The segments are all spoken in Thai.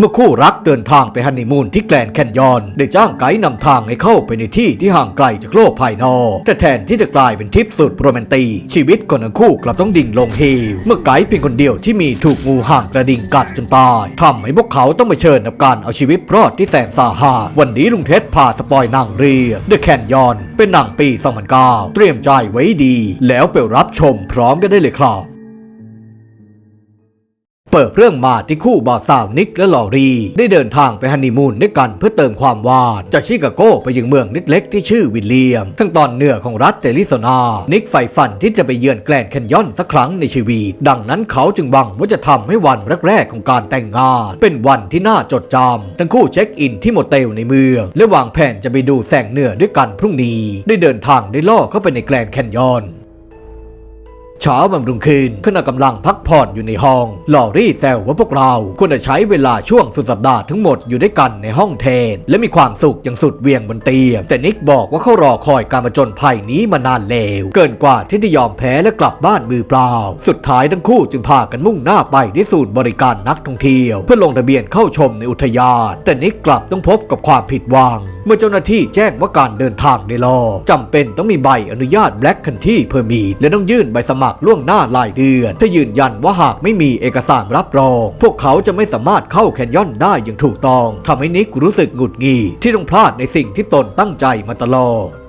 เมื่อคู่รักเดินทางไปฮันนีมูนที่แกรนแคนยอน ได้จ้างไกด์นำทางให้เข้าไปในที่ที่ห่างไกลจากโลกภายนอก แต่แทนที่จะกลายเป็นทริปสุดโรแมนติกชีวิตของทั้งคู่กลับต้องดิ่งลงเหวเมื่อไกด์เพียงคนเดียวที่มีถูกงูห่างกระดิ่งกัดจนตายทำให้พวกเขาต้องเชิญกับการเอาชีวิตรอดที่แสนสาหัสวันนี้ลุงเท็ดพาสปอยนังเรีย The Canyon เป็นหนังปี 2009 เตรียมใจไว้ดี แล้วไปรับชมพร้อมกันได้เลยครับ เปิดเรื่องมาที่คู่บ่าวสาวนิกและลอรี ได้เดินทางไปฮันนีมูนด้วยกันเพื่อเติมความหวานจากชิคาโกไปยังเมืองนิดเล็กที่ชื่อวิลเลียมทั้งตอนเหนือของรัฐเตลิโซนา นิกใฝ่ฝันที่จะไปเยือนแกลนแคนยอนสักครั้งในชีวิต ดังนั้นเขาจึงหวังว่าจะทำให้วันแรกๆของการแต่งงาน เป็นวันที่น่าจดจำทั้งคู่เช็คอินที่โมเตลในเมือง และวางแผนจะไปดูแสงเหนือด้วยกันพรุ่งนี้ ได้เดินทางได้ล่อเข้าไปในแกลนแคนยอน เช้าวันรุ่งขึ้นขณะกำลังพักผ่อนอยู่ในห้อง ลอรี่แซวว่าพวกเราควรจะใช้เวลาช่วงสุดสัปดาห์ทั้งหมดอยู่ด้วยกันในห้องแทน และมีความสุขอย่างสุดเวียงบนเตียงแต่นิกบอกว่าเขารอคอยการมาจนภัยนี้มานานแล้วเกินกว่าที่จะยอมแพ้และกลับบ้านมือเปล่า สุดท้ายทั้งคู่จึงพากันมุ่งหน้าไปที่ศูนย์บริการนักท่องเที่ยว เพื่อลงทะเบียนเข้าชมในอุทยาน แต่นิกกลับต้องพบกับความผิดหวังเมื่อเจ้าหน้าที่แจ้งว่าการเดินทางในลอจำเป็นต้องมีใบอนุญาต Black Country Permit และต้องยื่นใบสมัครล่วงหน้าหลายเดือนจะยืนยันว่าหากไม่มีเอกสารรับรอง พวกเขาจะไม่สามารถเข้าแคนยอนได้อย่างถูกต้องทำให้นิกรู้สึกหงุดหงิดที่ต้องพลาดในสิ่งที่ตนตั้งใจมาตลอด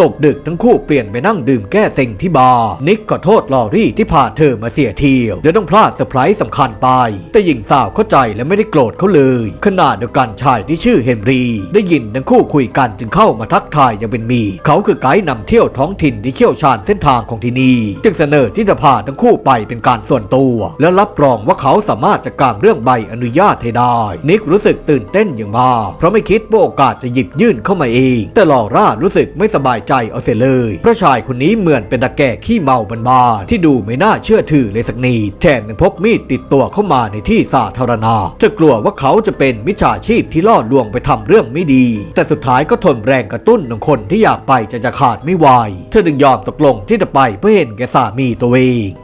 ตกดึกทั้งคู่เปลี่ยนไปนั่งดื่มแก้เซ็งที่บาร์ นิกขอโทษลอรี่ที่พาเธอมาเสียเที่ยวและต้องพลาดเซอร์ไพรส์สำคัญไป แต่หญิงสาวเข้าใจและไม่ได้โกรธเขาเลย ขณะเดียวกันชายที่ชื่อเฮนรี่ได้ยินทั้งคู่คุยกันจึงเข้ามาทักทายอย่างเป็นมี เขาคือไกด์นำเที่ยวท้องถิ่นที่เชี่ยวชาญเส้นทางของที่นี่ จึงเสนอที่จะพาทั้งคู่ไปเป็นการส่วนตัว และรับรองว่าเขาสามารถจัดการเรื่องใบอนุญาตให้ได้ นิกรู้สึกตื่นเต้นอย่างมากเพราะไม่คิดว่าโอกาสจะหยิบยื่นเข้ามาเอง แต่ลอร่ารู้สึกไม่สบายใจเอาเสียเลยพระชายคนนี้เหมือนเป็นตะแก่ขี้เมาบ้าๆที่ดูไม่น่าเชื่อถือเลยสักนิดแถมยังพกมีดติดตัวเข้ามาในที่สาธารณะจะกลัวว่าเขาจะเป็นมิจฉาชีพที่ล่อลวงไปทำเรื่องไม่ดี แต่สุดท้ายก็ทนแรงกระตุ้นของคนที่อยากไปจะจะขาดไม่ไหวเธอจึงยอมตกลงที่จะไปเพื่อเห็นแก่สามีตัวเอง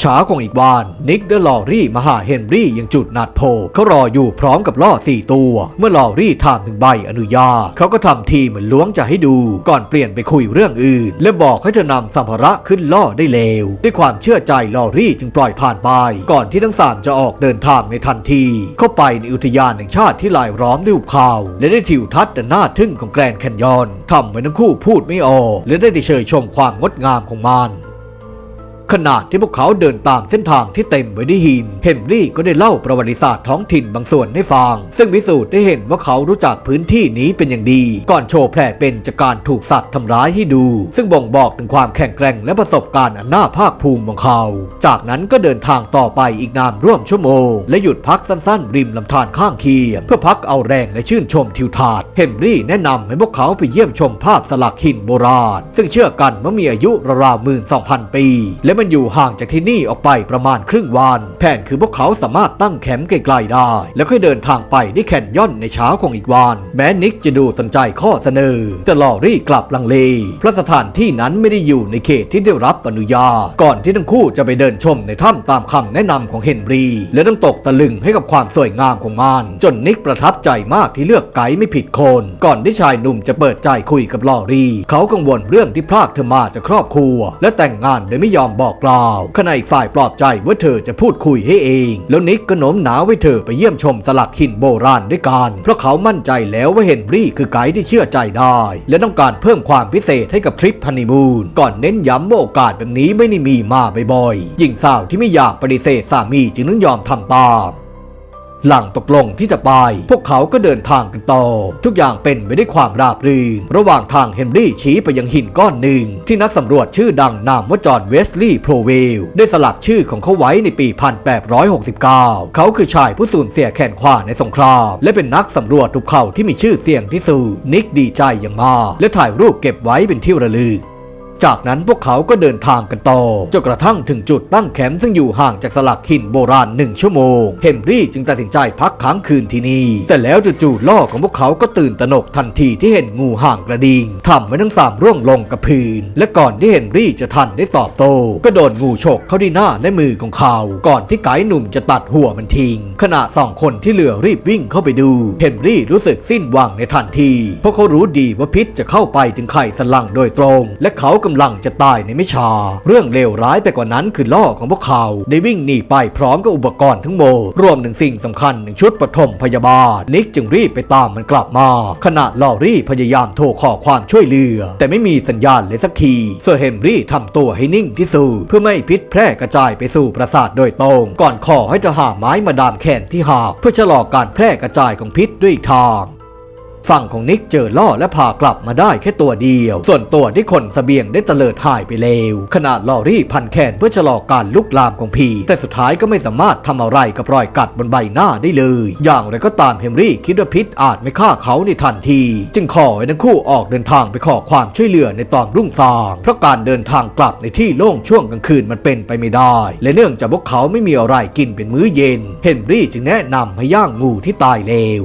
เช้าของอีกวันนิกแลลอรี่มาหาเฮนรี่ยังจุดนัดโพบเขารออยู่พร้อมกับล่อสี่ตัว เมื่อลอรี่ถามถึงใบอนุญาตเขาก็ทำทีเหมือนล้วงจะให้ดู ก่อนเปลี่ยนไปคุยเรื่องอื่น และบอกให้จะนำสัมภาระขึ้นล่อได้เร็วด้วยความเชื่อใจลอรี่จึงปล่อยผ่านไป ก่อนที่ทั้งสามจะออกเดินทางในทันที เข้าไปในอุทยานแห่งชาติที่ลายล้อมด้วยหุบเขาและได้ทิวทัศน์อันน่าทึ่งของแกรนด์แคนยอนทำให้ทั้งคู่พูดไม่ออกและได้เชยชมความงดงามของมัน ขณะที่พวกเขาเดินตามเส้นทางที่เต็มไปด้วยหิน เฮนรี่ก็ได้เล่าประวัติศาสตร์ท้องถิ่นบางส่วนให้ฟัง ซึ่งพิสูจน์ได้เห็นว่าเขารู้จักพื้นที่นี้เป็นอย่างดี ก่อนโชว์แผลเป็นจากการถูกสัตว์ทำร้ายให้ดู ซึ่งบ่งบอกถึงความแข็งแกร่งและประสบการณ์อันน่าภาคภูมิของเขา จากนั้นก็เดินทางต่อไปอีกนานร่วมชั่วโมง และหยุดพักสั้นๆ ริมลำธารข้างเคียงเพื่อพักเอาแรงและชื่นชมทิวทัศน์เฮนรี่แนะนำให้พวกเขาไปเยี่ยมชมภาพสลักหินโบราณ ซึ่งเชื่อกันว่ามีอายุราวๆหมื่นสองพันปี และมันอยู่ห่างจากที่นี่ออกไปประมาณครึ่งวัน แผนคือพวกเขาสามารถตั้งแคมป์ไกลๆได้ แล้วค่อยเดินทางไปที่แคนยอนในเช้าของอีกวัน แม้นิกจะดูสนใจข้อเสนอ แต่ลอรี่กลับลังเล เพราะสถานที่นั้นไม่ได้อยู่ในเขตที่ได้รับอนุญาต ก่อนที่ทั้งคู่จะไปเดินชมในถ้ำตามคำแนะนำของเฮนรี และต้องตกตะลึงให้กับความสวยงามของมัน จนนิกประทับใจมากที่เลือกไกด์ไม่ผิดคน ก่อนที่ชายหนุ่มจะเปิดใจคุยกับลอรี่ เขากังวลเรื่องที่พรากเธอมาจากครอบครัว และแต่งงานโดยไม่ยอมบอกกล่าวขณะอีกฝ่ายปลอบใจว่าเธอจะพูดคุยให้เอง แล้วนิกก็โน้มน้าวให้เธอไปเยี่ยมชมสลักหินโบราณด้วยกัน เพราะเขามั่นใจแล้วว่าเฮนรี่คือไกด์ที่เชื่อใจได้ และต้องการเพิ่มความพิเศษให้กับทริปพันนีมูนก่อนเน้นย้ำว่าโอกาสแบบนี้ไม่ได้มีมาบ่อยๆหญิงสาวที่ไม่อยากปฏิเสธสามีจึงต้องยอมทำตาม หลังตกลงที่จะไป พวกเขาก็เดินทางกันต่อ ทุกอย่างเป็นไปด้วยความราบรื่น ระหว่างทางเฮนรี่ชี้ไปยังหินก้อนหนึ่ง ที่นักสำรวจชื่อดังนามว่าจอห์นเวสลีย์โพรเวลได้สลักชื่อของเขาไว้ในปี 1869 เขาคือชายผู้สูญเสียแขนขวาในสงคราม และเป็นนักสำรวจทุกเขาที่มีชื่อเสียงที่สุดนิกดีใจอย่างมากและถ่ายรูปเก็บไว้เป็นที่ระลึก จากนั้นพวกเขาก็เดินทางกันต่อจนกระทั่งถึงจุดตั้งแคมป์ซึ่งอยู่ห่างจากสลักหินโบราณหนึ่งชั่วโมงเฮนรี่จึงตัดสินใจพักค้างคืนที่นี่ แต่แล้วจู่ๆล่อของพวกเขาก็ตื่นตระหนกทันทีที่เห็นงูห่างกระดิ่งทำให้ทั้งสามร่วงลงกับพื้น และก่อนที่เฮนรี่จะทันได้ตอบโต้ก็โดนงูฉกเข้าที่หน้าและมือของเขา ก่อนที่ไกด์หนุ่มจะตัดหัวมันทิ้งขณะสองคนที่เหลือรีบวิ่งเข้าไปดูเฮนรี่รู้สึกสิ้นหวังในทันทีเพราะเขารู้ดีว่าพิษจะเข้าไปถึงไข่สันหลังโดยตรง และเขากำลังจะตายในไม่ช้าเรื่องเลวร้ายไปกว่านั้นคือล่อของพวกเขา ได้วิ่งหนีไปพร้อมกับอุปกรณ์ทั้งหมดรวมถึงสิ่งสำคัญหนึ่งชุดปฐมพยาบาล นิกจึงรีบไปตามมันกลับมา ขณะลอรี่พยายามโทรขอความช่วยเหลือ แต่ไม่มีสัญญาณเลยสักทีส่วนเฮนรี่ทำตัวให้นิ่งที่สุดเพื่อไม่พิษแพร่กระจายไปสู่ประสาทโดยตรง ก่อนขอให้จะหาไม้มาดามแขนที่หากเพื่อชะลอการแพร่กระจายของพิษด้วยอีกทาง ฝั่งของนิกเจอล่อและพากลับมาได้แค่ตัวเดียว ส่วนตัวที่คนสเสบียงได้เตลิดหายไปเลวขนาดลอรี่พันแขนเพื่อชะลอการลุกลามของพีแต่สุดท้ายก็ไม่สามารถทำอะไรกับรอยกัดบนใบหน้าได้เลย อย่างไรก็ตามเฮนรี่คิดว่าพิษอาจไม่ฆ่าเขาในทันที จึงขอให้ทั้งคู่ออกเดินทางไปขอความช่วยเหลือในตอนรุ่งสาง เพราะการเดินทางกลับในที่โล่งช่วงกลางคืนมันเป็นไปไม่ได้ และเนื่องจากพวกเขาไม่มีอะไรกินเป็นมื้อเย็น เฮนรี่จึงแนะนำให้ย่างงูที่ตายเลว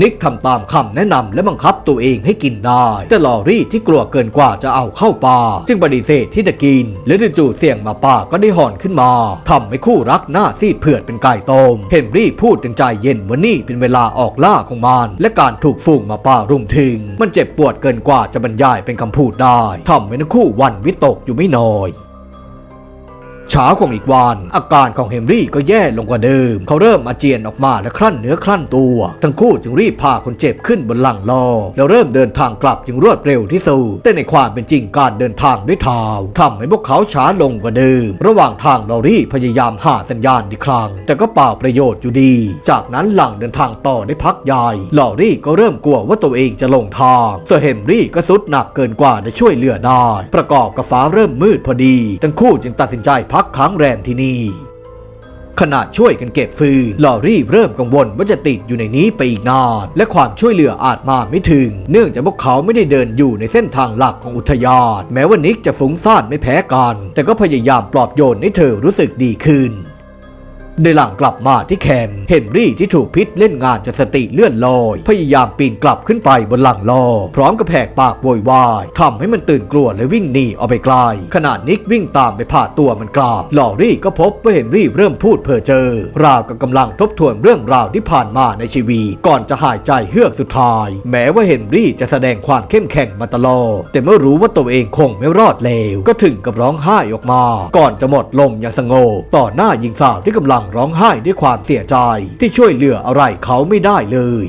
นิกทำตามคำแนะนำและบังคับตัวเองให้กินได้ แต่ลอรี่ที่กลัวเกินกว่าจะเอาเข้าป่าจึงปฏิเสธที่จะกิน และจู่ๆเสียงหมาป่าก็ได้หอนขึ้นมาทำให้คู่รักหน้าซีดเผือดเป็นไก่ต้มเฮนรี่พูดถึงใจเย็นว่านี่เป็นเวลาออกล่าของมัน และการถูกฝูงหมาป่ารุมถึง มันเจ็บปวดเกินกว่าจะบรรยายเป็นคำพูดได้ทำให้ทั้งคู่วันวิตกอยู่ไม่น้อย ช้าของอีกวัน อาการของเฮนรี่ก็แย่ลงกว่าเดิม เขาเริ่มอาเจียนออกมาและคลั่นเนื้อคลั่นตัว ทั้งคู่จึงรีบพาคนเจ็บขึ้นบนหลังลอแล้วเริ่มเดินทางกลับอย่างรวดเร็วที่สุดแต่ในความเป็นจริงการเดินทางด้วยเท้าทำให้พวกเขาช้าลงกว่าเดิม ระหว่างทางลอรี่พยายามหาสัญญาณอีกครั้งแต่ก็เปล่าประโยชน์อยู่ดี จากนั้นหลังเดินทางต่อได้พักใหญ่ลอรี่ก็เริ่มกลัวว่าตัวเองจะหลงทางส่เฮนรี่ก็สุดหนักเกินกว่าจะช่วยเหลือได้ ประกอบกับฟ้าเริ่มมืดพอดี ทั้งคู่จึงตัดสินใจพักักค้างแรมที่นี่ ขณะช่วยกันเก็บฟืนลอรี่เริ่มกังวลว่าจะติดอยู่ในนี้ไปอีกนาน และความช่วยเหลืออาจมาไม่ถึง เนื่องจากพวกเขาไม่ได้เดินอยู่ในเส้นทางหลักของอุทยาน แม้ว่านิกจะฟุ้งซ่านไม่แพ้กัน แต่ก็พยายามปลอบโยนให้เธอรู้สึกดีขึ้น ในหลังกลับมาที่แคมป์เฮนรี่ที่ถูกพิษเล่นงานจนสติเลื่อนลอย พยายามปีนกลับขึ้นไปบนหลังลอ พร้อมกับแผกปากโวยวายทำให้มันตื่นกลัวและวิ่งหนีออกไปไกลขณะนิกวิ่งตามไปผ่าตัวมันกลับลอรี่ก็พบว่าเฮนรี่เริ่มพูดเพ้อเจอราวกับกำลังทบทวนเรื่องราวที่ผ่านมาในชีวิตก่อนจะหายใจเฮือกสุดท้าย แม้ว่าเฮนรี่จะแสดงความเข้มแข็งมาตลอดแต่เมื่อรู้ว่าตัวเองคงไม่รอดเลวก็ถึงกับร้องไห้ออกมา ก่อนจะหมดลมอย่างสงบต่อหน้าหญิงสาวที่กำลังร้องไห้ด้วยความเสียใจที่ช่วยเหลืออะไรเขาไม่ได้เลย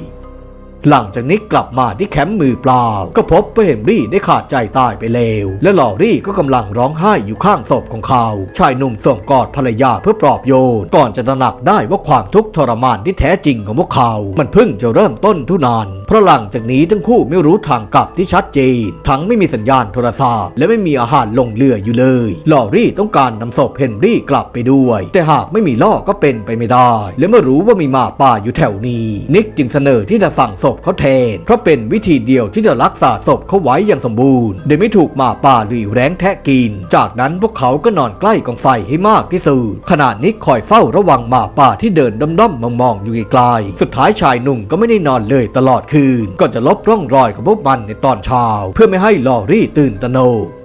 หลังจากนิกกลับมาที่แคมป์มือเปล่า ก็พบว่าเฮนรี่ได้ขาดใจตายไปแล้ว และลอรี่ก็กำลังร้องไห้อยู่ข้างศพของเขา ชายหนุ่มสวมกอดภรรยาเพื่อปลอบโยน ก่อนจะตระหนักได้ว่าความทุกข์ทรมานที่แท้จริงของพวกเขา มันเพิ่งจะเริ่มต้นทุนานเพราะหลังจากนี้ทั้งคู่ไม่รู้ทางกลับที่ชัดเจน ทั้งไม่มีสัญญาณโทรศัพท์และไม่มีอาหารลงเรืออยู่เลยลอรี่ต้องการนำศพเฮนรี่กลับไปด้วย แต่หากไม่มีล่อก็เป็นไปไม่ได้ และเมื่อรู้ว่ามีหมาป่าอยู่แถวนี้ นิกจึงเสนอที่จะสั่งศพเขาแทน เพราะเป็นวิธีเดียวที่จะรักษาศพเขาไว้อย่างสมบูรณ์ โดยไม่ถูกหมาป่าหรือแร้งแทะกิน จากนั้นพวกเขาก็นอนใกล้กองไฟให้มากที่สุดขณะนี้คอยเฝ้าระวังหมาป่าที่เดินด้อมๆมองๆอยู่ไกลๆสุดท้ายชายหนุ่มก็ไม่ได้นอนเลยตลอดคืนก็จะลบร่องรอยของพวกมันในตอนเช้า เพื่อไม่ให้ลอรี่ตื่นตะโนก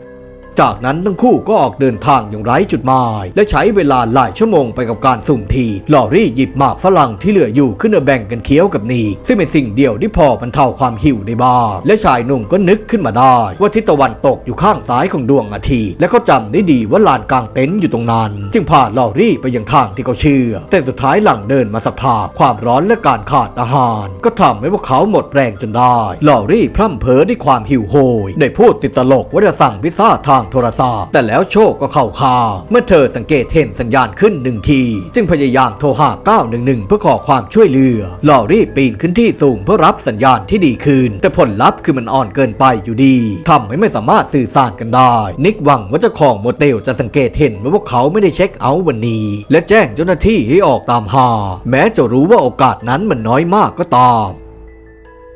จากนั้นทั้งคู่ก็ออกเดินทางอย่างไร้จุดหมาย และใช้เวลาหลายชั่วโมงไปกับการสุ่มทีลอรี่หยิบหมากฝรั่งที่เหลืออยู่ขึ้นมาแบ่งกันเคี้ยวกับนีซึ่งเป็นสิ่งเดียวที่พอบรรเทาความหิวได้บ้างและชายหนุ่มก็นึกขึ้นมาได้ ว่าทิศตะวันตกอยู่ข้างซ้ายของดวงอาทิตย์และเขาจำได้ดีว่าลานกลางเต็นท์อยู่ตรงนั้น จึงพาลอรี่ไปยังทางที่เขาเชื่อ แต่สุดท้ายหลังเดินมาสักพักความร้อนและการขาดอาหาร ก็ทำให้พวกเขาหมดแรงจนได้ลอรี่พร่ำเพ้อด้วยความหิวโหยได้พูดติดตลกว่าจะสั่งพิซซ่าทางโทรศัพท์ แต่แล้วโชคก็เข้าคาเมื่อเธอสังเกตเห็นสัญญาณขึ้นหนึ่งที จึงพยายามโทรหา 911 เพื่อขอความช่วยเหลือลอรี่ปีนขึ้นที่สูงเพื่อรับสัญญาณที่ดีขึ้น แต่ผลลัพธ์คือมันอ่อนเกินไปอยู่ดีทำให้ไม่สามารถสื่อสารกันได้ นิกหวังว่าเจ้าของโมเตลจะสังเกตเห็นว่าพวกเขาไม่ได้เช็คเอาท์วันนี้ และแจ้งเจ้าหน้าที่ให้ออกตามหา แม้จะรู้ว่าโอกาสนั้นมันน้อยมากก็ตาม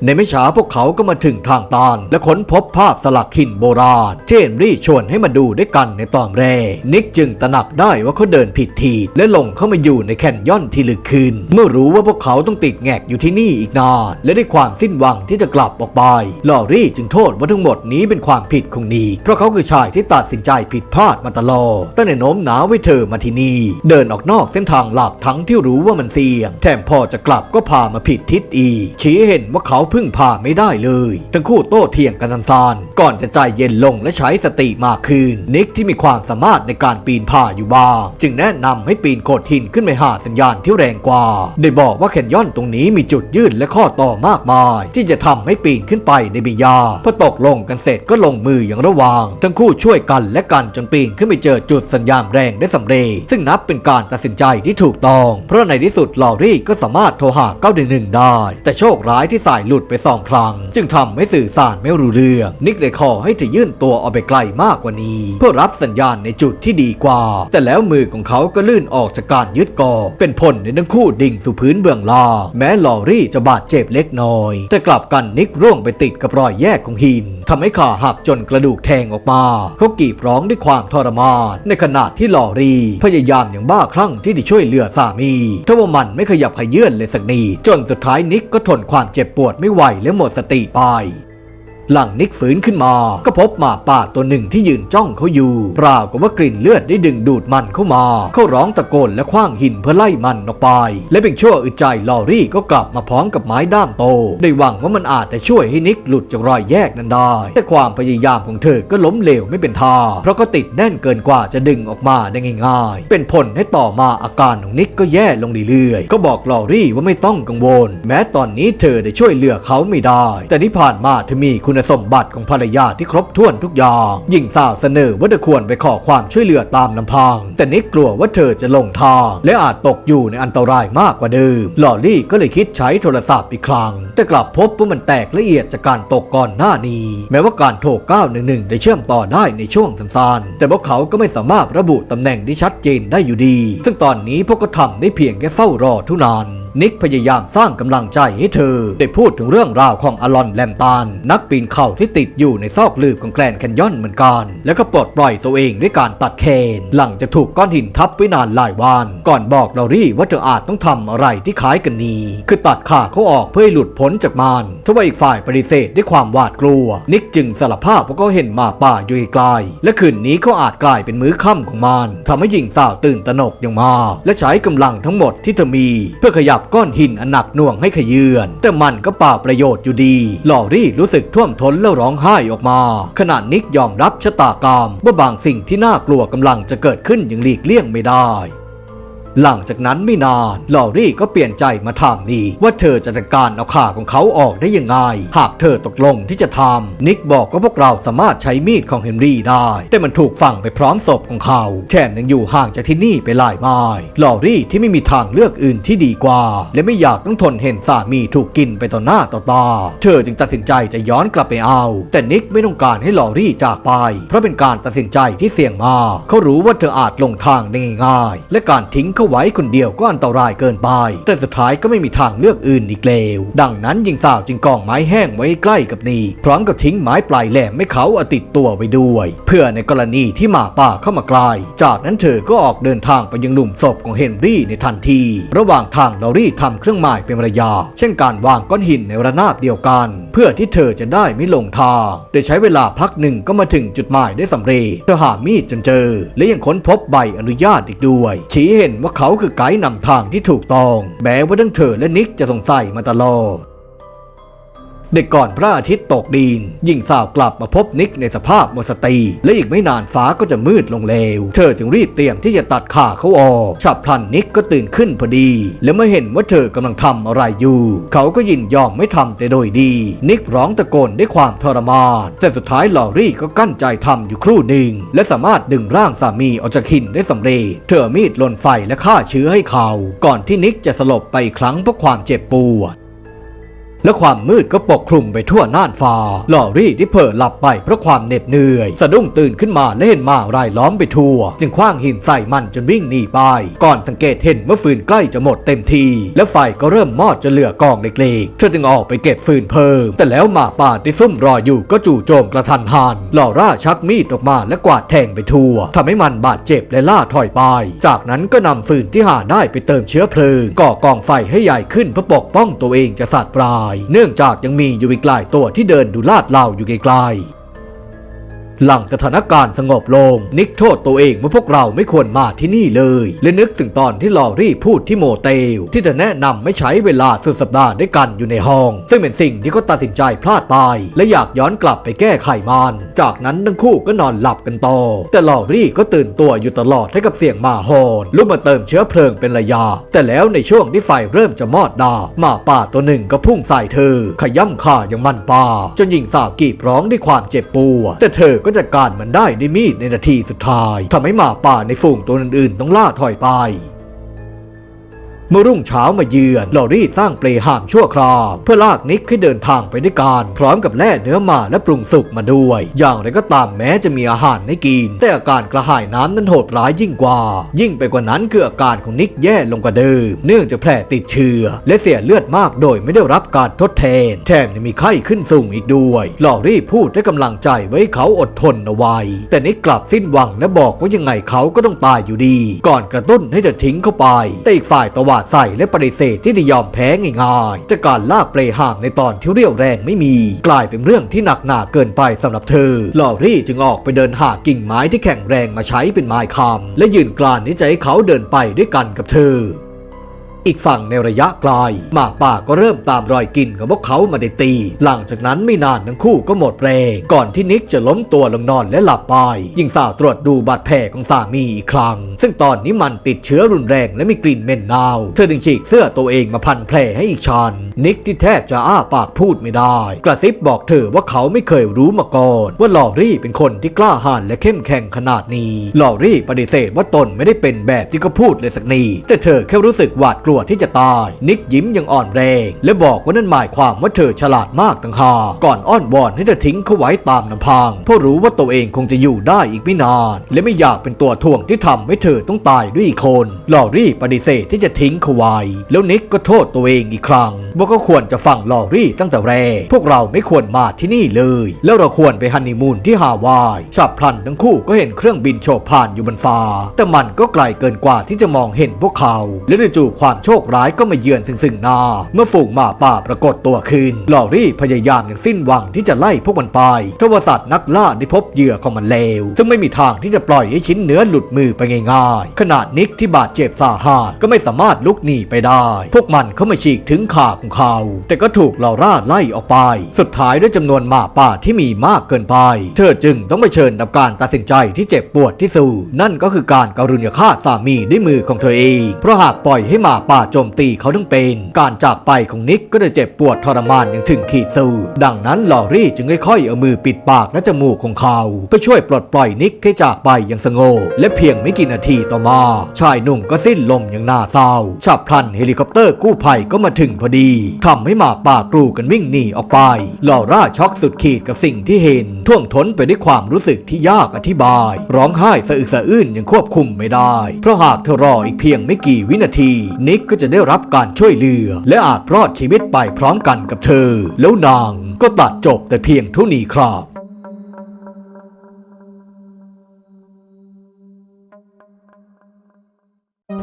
ในไม่ช้าพวกเขาก็มาถึงทางตันและค้นพบภาพสลักหินโบราณที่เฮนรี่ชวนให้มาดูด้วยกันในตอนแรก นิกจึงตระหนักได้ว่าเขาเดินผิดทีและลงเข้ามาอยู่ในแคนยอนที่ลึกขึ้น เมื่อรู้ว่าพวกเขาต้องติดแงกอยู่ที่นี่อีกนาน และได้ความสิ้นหวังที่จะกลับออกไป ลอรี่จึงโทษว่าทั้งหมดนี้เป็นความผิดของนีกเพราะเขาคือชายที่ตัดสินใจผิดพลาดมาตลอดตั้งแต่โน้มน้าวให้เธอมาที่นี่ เดินออกนอกเส้นทางหลักทั้งที่รู้ว่ามันเสี่ยง แถมพอจะกลับก็พามาผิดทิศอีกชี้เห็นว่าเขาพึ่งพาไม่ได้เลย ทั้งคู่โต้เถียงกันสันๆก่อนจะใจเย็นลงและใช้สติมากขึ้น นิกที่มีความสามารถในการปีนป่าอยู่บ้าง จึงแนะนำให้ปีนโขดหินขึ้นไปหาสัญญาณที่แรงกว่า ได้บอกว่าแคนยอนตรงนี้มีจุดยืดและข้อต่อมากมาย ที่จะทำให้ปีนขึ้นไปในบิยาพอตกลงกันเสร็จก็ลงมืออย่างระวัง ทั้งคู่ช่วยกันและกันจนปีนขึ้นไปเจอจุดสัญญาณแรงได้สำเร็จ ซึ่งนับเป็นการตัดสินใจที่ถูกต้อง เพราะในที่สุดลอรี่ก็สามารถโทรหา911ได้ แต่โชคร้ายที่สายหลุดไปสองครั้ง จึงทำให้สื่อสารไม่รู้เรื่อง นิกเลยขอให้เธอยื่นตัวออกไปไกลมากกว่านี้ เพื่อรับสัญญาณในจุดที่ดีกว่า แต่แล้วมือของเขาก็ลื่นออกจากการยึดกาะเป็นผลในทั้งคู่ดิ่งสู่พื้นเบื้องล่างแม้ลอรี่จะบาดเจ็บเล็กน้อย แต่กลับกันนิกร่วงไปติดกับรอยแยกของหินทำให้ขาหักจนกระดูกแทงออกมาเขากรีดร้องด้วยความทรมาน ในขณะที่ลอรี่พยายามอย่างบ้าคลั่งที่จะช่วยเหลือสามีทว่ามันไม่ขยับขยื่นเลยสักนิดจนสุดท้ายนิกก็ทนความเจ็บปวดไม่ไหวและหมดสติไป หลังนิกฝืนขึ้นมา ก็พบหมาป่าตัวหนึ่งที่ยืนจ้องเขาอยู่ราวกับว่ากลิ่นเลือดได้ดึงดูดมันเข้ามา เขาร้องตะโกนและคว้างหินเพื่อไล่มันออกไป และเป็นชั่วอึดใจลอรี่ก็กลับมาพร้อมกับไม้ด้ามโต ได้หวังว่ามันอาจจะช่วยให้นิกหลุดจากรอยแยกนั้นได้ แต่ความพยายามของเธอก็ล้มเหลวไม่เป็นท่า เพราะก็ติดแน่นเกินกว่าจะดึงออกมาได้ง่าย ๆ เป็นผลให้ต่อมาอาการของนิกก็แย่ลงเรื่อยๆ ก็บอกลอรี่ว่าไม่ต้องกังวล แม้ตอนนี้เธอได้ช่วยเหลือเขาไม่ได้ แต่ที่ผ่านมาเธอมีคุณสมบัติของภรรยาที่ครบถ้วนทุกอย่าง หญิงสาวเสนอว่าเธอควรไปขอความช่วยเหลือตามลำพัง แต่นิกกลัวว่าเธอจะหลงทางและอาจตกอยู่ในอันตรายมากกว่าเดิมลอรี่ก็เลยคิดใช้โทรศัพท์อีกครั้ง แต่กลับพบว่ามันแตกละเอียดจากการตกก่อนหน้านี้ แม้ว่าการโทร 911 ได้เชื่อมต่อได้ในช่วงสั้นๆ แต่พวกเขาก็ไม่สามารถระบุตำแหน่งที่ชัดเจนได้อยู่ดี ซึ่งตอนนี้พวกก็ทำได้เพียงแค่เฝ้ารอเท่านั้นนิกพยายามสร้างกำลังใจให้เธอ ได้พูดถึงเรื่องราวของอลอนแลมตันนักปีนเขาที่ติดอยู่ในซอกลืบของแกลนแคนยอนเหมือนกัน แล้วก็ปลดปล่อยตัวเองด้วยการตัดแขนหลังจากถูกก้อนหินทับไว้นานหลายวัน ก่อนบอกลอรี่ว่าเธออาจต้องทำอะไรที่คล้ายกันนี้ คือตัดขาเขาออกเพื่อให้หลุดพ้นจากมันทว่าอีกฝ่ายปฏิเสธด้วยความหวาดกลัว นิกจึงสารภาพว่าเขาเห็นหมาป่าอยู่ไกลและคืนนี้เขาอาจกลายเป็นมื้อค่ำของมันทำให้หญิงสาวตื่นตระหนกอย่างมากและใช้กำลังทั้งหมดที่เธอมี เพื่อขยับก้อนหินอันหนักหน่วงให้ขยืนแต่มันก็ป่าประโยชน์อยู่ดี ลอรี่รู้สึกท่วมท้นแล้วร้องไห้ออกมา ขณะนิกยอมรับชะตากรรมว่าบางสิ่งที่น่ากลัวกำลังจะเกิดขึ้นอย่างหลีกเลี่ยงไม่ได้ หลังจากนั้นไม่นานลอรี่ก็เปลี่ยนใจมาถามนีว่าเธอจะจัดการเอาขาของเขาออกได้ยังไง หากเธอตกลงที่จะทำนิกบอกว่าพวกเราสามารถใช้มีดของเฮนรี่ได้ แต่มันถูกฝังไปพร้อมศพของเขาแถมยังอยู่ห่างจากที่นี่ไปหลายไมล์ลอรี่ที่ไม่มีทางเลือกอื่นที่ดีกว่า และไม่อยากต้องทนเห็นสามีถูกกินไปต่อหน้าต่อตา เธอจึงตัดสินใจจะย้อนกลับไปเอา แต่นิกไม่ต้องการให้ลอรี่จากไป เพราะเป็นการตัดสินใจที่เสี่ยงมากเขารู้ว่าเธออาจลงทางได้ง่ายๆและการทิ้งเขาไว้คนเดียวก็อันตรายเกินไป แต่สุดท้ายก็ไม่มีทางเลือกอื่นอีกแล้วดังนั้นหญิงสาวจึงกองไม้แห้งไว้ใกล้กับนีพร้อมกับทิ้งไม้ปลายแหลมให้เขาอติดตัวไว้ด้วย เพื่อในกรณีที่หมาป่าเข้ามาใกล้จากนั้นเธอก็ออกเดินทางไปยังหลุมศพของเฮนรี่ในทันที ระหว่างทางลอรี่ทำเครื่องหมายเป็นระยะ เช่นการวางก้อนหินในระนาบเดียวกัน เพื่อที่เธอจะได้ไม่หลงทาง โดยใช้เวลาพักหนึ่งก็มาถึงจุดหมายได้สำเร็จเธอหามีดจนเจอ และยังค้นพบใบอนุญาตอีกด้วย ชี้เห็นว่าเขาคือไกด์นำทางที่ถูกต้อง แม้ว่าทั้งเธอและนิกจะสงสัยมาตลอด เด็กก่อนพระอาทิตย์ตกดินหญิงสาวกลับมาพบนิกในสภาพหมดสติ และอีกไม่นานฟ้าก็จะมืดลงเร็วเธอจึงรีบเตรียมที่จะตัดขาเขาออก ฉับพลันนิกก็ตื่นขึ้นพอดี และเมื่อเห็นว่าเธอกำลังทำอะไรอยู่ เขาก็ยินยอมไม่ทำแต่โดยดี นิกร้องตะโกนด้วยความทรมาน แต่สุดท้ายลอรี่ก็กั้นใจทำอยู่ครู่หนึ่ง และสามารถดึงร่างสามีออกจากหินได้สำเร็จ เธอมีดลนไฟและฆ่าเชื้อให้เขา ก่อนที่นิกจะสลบไปครั้งเพราะความเจ็บปวด และความมืดก็ปกคลุมไปทั่วน่านฟ้า ลอรี่ที่เผลอหลับไปเพราะความเหน็ดเหนื่อย สะดุ้งตื่นขึ้นมาและเห็นหมารายล้อมไปทั่ว จึงคว้างหินใส่มันจนวิ่งหนีไป ก่อนสังเกตเห็นว่าฟืนใกล้จะหมดเต็มที และไฟก็เริ่มมอดจนเหลือกองเล็กๆเธอจึงออกไปเก็บฟืนเพิ่ม แต่แล้วหมาป่าที่ซุ่มรออยู่ก็จู่โจมกระทันหันลอร่าชักมีดออกมาและกวาดแทงไปทั่วทำให้มันบาดเจ็บและล่าถอยไป จากนั้นก็นำฟืนที่หาได้ไปเติมเชื้อเพลิงก่อกองไฟให้ใหญ่ขึ้นเพื่อปกป้องตัวเองจากสัตว์ปลาเนื่องจากยังมีอยู่อีกหลายตัวที่เดินดูลาดเหล่าอยู่ไกลๆ หลังสถานการณ์สงบลง นิกโทษตัวเองว่าพวกเราไม่ควรมาที่นี่เลย และนึกถึงตอนที่ลอรี่พูดที่โมเตล ที่จะแนะนำไม่ใช้เวลาสุดสัปดาห์ด้วยกันอยู่ในห้อง ซึ่งเป็นสิ่งที่เขาตัดสินใจพลาดไป และอยากย้อนกลับไปแก้ไขมัน จากนั้นทั้งคู่ก็นอนหลับกันต่อ แต่ลอรี่ก็ตื่นตัวอยู่ตลอดให้กับเสียงหมาหอนลุกมาเติมเชื้อเพลิงเป็นระยะ แต่แล้วในช่วงที่ไฟเริ่มจะมอดดาหมาป่าตัวหนึ่งก็พุ่งใส่เธอ ขย่ำข่าอย่างมันป่าจนหญิงสาวกรีดร้องด้วยความเจ็บปวดแต่เธอก็็จัดการมันได้ด้วยมีดในนาทีสุดท้ายทำให้หมาป่าในฝูงตัวอื่นๆ ต้องล่าถอยไป เมื่อรุ่งเช้ามาเยือนลอรี่สร้างเปลห่ามชั่วคราวเพื่อลากนิกให้เดินทางไปด้วยกันพร้อมกับแล่เนื้อมาและปรุงสุกมาด้วย อย่างไรก็ตามแม้จะมีอาหารให้กิน แต่อาการกระหายน้ำนั้นโหดร้ายยิ่งกว่า ยิ่งไปกว่านั้นคืออาการของนิกแย่ลงกว่าเดิม เนื่องจากแผลติดเชื้อและเสียเลือดมากโดยไม่ได้รับการทดแทน แถมยังมีไข้ขึ้นสูงอีกด้วยลอรี่พูดด้วยกำลังใจไว้ให้เขาอดทนเอาไว้ แต่นิกกลับสิ้นหวังและบอกว่ายังไงเขาก็ต้องตายอยู่ดี ก่อนกระตุ้นให้เธอทิ้งเข้าไป แต่อีกฝ่ายตะวาดใส่และปฏิเสธที่จะยอมแพ้ง่ายๆจากการลากเปลห่ามในตอนที่เรี่ยวแรงไม่มี กลายเป็นเรื่องที่หนักหนาเกินไปสำหรับเธอ ลอรี่จึงออกไปเดินหากิ่งไม้ที่แข็งแรงมาใช้เป็นไม้คำและยืนกลานที่จะให้เขาเดินไปด้วยกันกับเธอ อีกฝั่งในระยะไกลหมาป่าก็เริ่มตามรอยกินของพวกเขามาได้ตี หลังจากนั้นไม่นานทั้งคู่ก็หมดแรง ก่อนที่นิกจะล้มตัวลงนอนและหลับไปหญิงสาวตรวจดูบาดแผลของสามีอีกครั้ง ซึ่งตอนนี้มันติดเชื้อรุนแรงและมีกลิ่นเหม็นเน่าเธอดึงฉีกเสื้อตัวเองมาพันแผลให้อีกชันนิกที่แทบจะอ้าปากพูดไม่ได้ กระซิบบอกเธอว่าเขาไม่เคยรู้มาก่อน ว่าลอรี่เป็นคนที่กล้าหาญและเข้มแข็งขนาดนี้ลอรี่ปฏิเสธว่าตนไม่ได้เป็นแบบที่เขาพูดเลยสักนิดแต่เธอแค่รู้สึกหวาดกลัวที่จะตาย นิกยิ้มยังอ่อนแรง และบอกว่านั่นหมายความว่าเธอฉลาดมากต่างหากก่อนอ้อนวอนให้เธอทิ้งเขาไว้ตามลำพัง เพราะรู้ว่าตัวเองคงจะอยู่ได้อีกไม่นาน และไม่อยากเป็นตัวถ่วงที่ทำให้เธอต้องตายด้วยอีกคนลอรี่ปฏิเสธที่จะทิ้งเขาไว้ แล้วนิกก็โทษตัวเองอีกครั้งว่าก็ควรจะฟังลอรี่ตั้งแต่แรกพวกเราไม่ควรมาที่นี่เลย แล้วเราควรไปฮันนีมูนที่ฮาวายฉับพลันทั้งคู่ก็เห็นเครื่องบินโฉบผ่านอยู่บนฟ้า แต่มันก็ไกลเกินกว่าที่จะมองเห็นพวกเขา และจู่ๆความโชคร้ายก็มาเยือนซึ่งซึ่งหน้า เมื่อฝูงหมาป่าปรากฏตัวขึ้นลอรี่พยายามอย่างสิ้นหวังที่จะไล่พวกมันไปทวสัตว์นักล่าได้พบเหยื่อของมันแล้วซึ่งไม่มีทางที่จะปล่อยให้ชิ้นเนื้อหลุดมือไปง่ายๆ ขนาดนิกที่บาดเจ็บสาหัสก็ไม่สามารถลุกหนีไปได้ พวกมันเข้ามาฉีกถึงขาของเขา แต่ก็ถูกลอร่าไล่ออกไป สุดท้ายด้วยจำนวนหมาป่าที่มีมากเกินไป เธอจึงต้องไปเชิญกับการตัดสินใจที่เจ็บปวดที่สุดนั่นก็คือการการุณยฆาตสามีด้วยมือของเธอเอง เพราะหากปล่อยให้หมาป่าโจมตีเขาทั้งเป็น การจากไปของนิกก็จะเจ็บปวดทรมานอย่างถึงขีดสุดดังนั้นลอรี่จึงค่อยๆเอามือปิดปากและจมูกของเขาเพื่อช่วยปลดปล่อยนิกให้จากไปอย่างสงบและเพียงไม่กี่นาทีต่อมา ชายหนุ่มก็สิ้นลมอย่างน่าเศร้าฉับพลันเฮลิคอปเตอร์กู้ภัยก็มาถึงพอดีทำให้หมาป่ากรูกันวิ่งหนีออกไปลอร่าช็อกสุดขีดกับสิ่งที่เห็น ท่วงท้นไปด้วยความรู้สึกที่ยากอธิบาย ร้องไห้สะอึกสะอื้นยังควบคุมไม่ได้ เพราะหากเธอรออีกเพียงไม่กี่วินาที นิกก็จะได้รับการช่วยเหลือ และอาจรอดชีวิตไปพร้อมกันกับเธอ แล้วนางก็ตัดจบแต่เพียงเท่านี้ครับ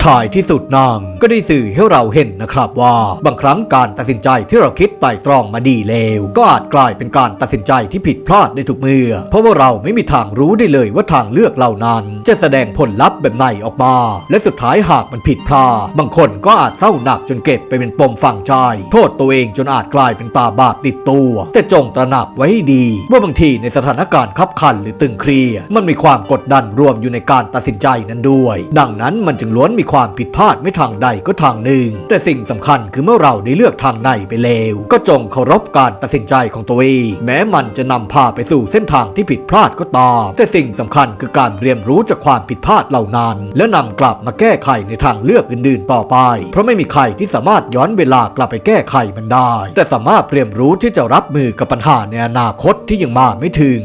ท้ายที่สุดนางก็ได้สื่อให้เราเห็นนะครับว่า บางครั้งการตัดสินใจที่เราคิดไต่ตรองมาดีเลว ก็อาจกลายเป็นการตัดสินใจที่ผิดพลาดในทุกเมื่อ เพราะว่าเราไม่มีทางรู้ได้เลยว่าทางเลือกเหล่านั้น จะแสดงผลลัพธ์แบบไหนออกมา และสุดท้ายหากมันผิดพลาดบางคนก็อาจเศร้าหนักจนเก็บไปเป็นปมฝังใจ โทษตัวเองจนอาจกลายเป็นตาบาปติดตัว แต่จงตระหนักไว้ให้ดี ว่าบางทีในสถานการณ์ขับขันหรือตึงเครียดมันมีความกดดันรวมอยู่ในการตัดสินใจนั้นด้วย ดังนั้นมันจึงล้วนมีความความผิดพลาดไม่ทางใดก็ทางหนึ่ง แต่สิ่งสำคัญคือเมื่อเราได้เลือกทางใดไปแล้ว ก็จงเคารพการตัดสินใจของตัวเอง แม้มันจะนำพาไปสู่เส้นทางที่ผิดพลาดก็ตาม แต่สิ่งสำคัญคือการเรียนรู้จากความผิดพลาดเหล่านั้น และนำกลับมาแก้ไขในทางเลือกอื่นๆ ต่อไป เพราะไม่มีใครที่สามารถย้อนเวลากลับไปแก้ไขมันได้ แต่สามารถเรียนรู้ที่จะรับมือกับปัญหาในอนาคตที่ยังมาไม่ถึง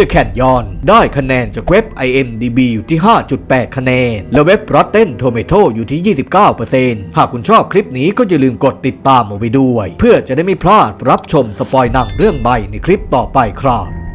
The Canyon ได้คะแนนจากเว็บ IMDB อยู่ที่ 5.8 คะแนน และเว็บ Rotten Tomato อยู่ที่ 29%หากคุณชอบคลิปนี้ก็อย่าลืมกดติดตามเอาไว้ด้วย เพื่อจะได้ไม่พลาดรับชมสปอยหนังเรื่องใหม่ในคลิปต่อไปครับ